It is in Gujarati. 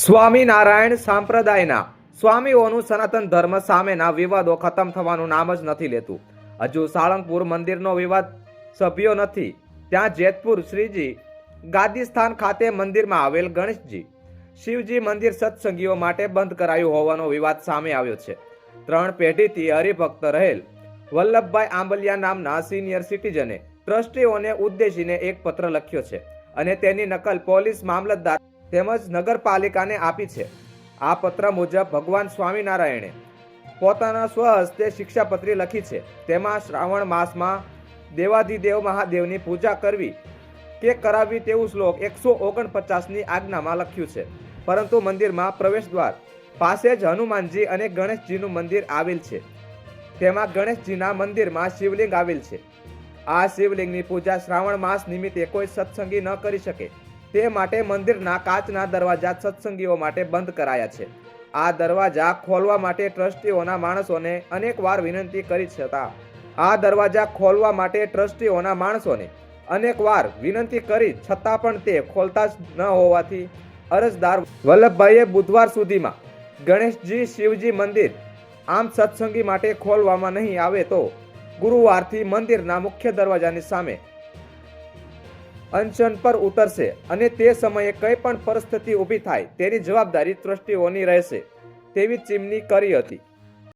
સ્વામિનારાયણ સાંપ્રદાયના સ્વામીઓનું સનાતન ધર્મ સામેના વિવાદો ખતમ થવાનું નામ જ નથી લેતું. હજુ સાળંગપુર મંદિરનો વિવાદ સભ્યો નથી. ત્યાં જેતપુર શ્રીજી ગાદીસ્થાન ખાતે મંદિરમાં આવેલ ગણેશજી. શિવજી મંદિર સત્સંગીઓ માટે બંધ કરાયું હોવાનો વિવાદ સામે આવ્યો છે. ત્રણ પેઢીથી હરિભક્ત રહેલ વલ્લભભાઈ આંબલિયા નામના સિનિયર સિટીઝને ટ્રસ્ટીઓને ઉદ્દેશીને એક પત્ર લખ્યો છે અને તેની નકલ પોલીસ મામલતદાર તેમજ નગરપાલિકાને આપી છે. આ પત્ર મુજબ ભગવાન સ્વામિનારાયણે પોતાના સ્વહસ્તે શિક્ષાપત્રી લખી છે. તેમાં શ્રાવણ માસમાં દેવાધિદેવ મહાદેવની પૂજા કરવી કે કરાવવી તેવું શ્લોક એકસો ઓગણપચાસની આજ્ઞામાં લખ્યું છે. પરંતુ મંદિરમાં પ્રવેશ દ્વાર પાસે જ હનુમાનજી અને ગણેશજીનું મંદિર આવેલ છે. તેમાં ગણેશજીના મંદિરમાં શિવલિંગ આવેલ છે. આ શિવલિંગની પૂજા શ્રાવણ માસ નિમિત્તે કોઈ સત્સંગી ન કરી શકે. તે માટે મંદિરના કાચના દરવાજા સત્સંગીઓ માટે બંધ કરાયા છે. આ દરવાજા ખોલવા માટે ટ્રસ્ટીઓના માણસોને અનેકવાર વિનંતી કરી છતાં, આ દરવાજા ખોલવા માટે ટ્રસ્ટીઓના માણસોને અનેકવાર વિનંતી કરી છતાં પણ તે ખોલતા જ ન હોવાથી અરજદાર વલ્લભભાઈએ બુધવાર સુધીમાં ગણેશજી શિવજી મંદિર આમ સત્સંગી માટે ખોલવામાં નહીં આવે તો ગુરુવારથી મંદિરના મુખ્ય દરવાજાની સામે અનશન પર ઉતરશે અને તે સમયે કંઈ પણ પરિસ્થિતિ ઊભી થાય તેની જવાબદારી ટ્રસ્ટીઓની રહેશે તેવી ચીમની કરી હતી.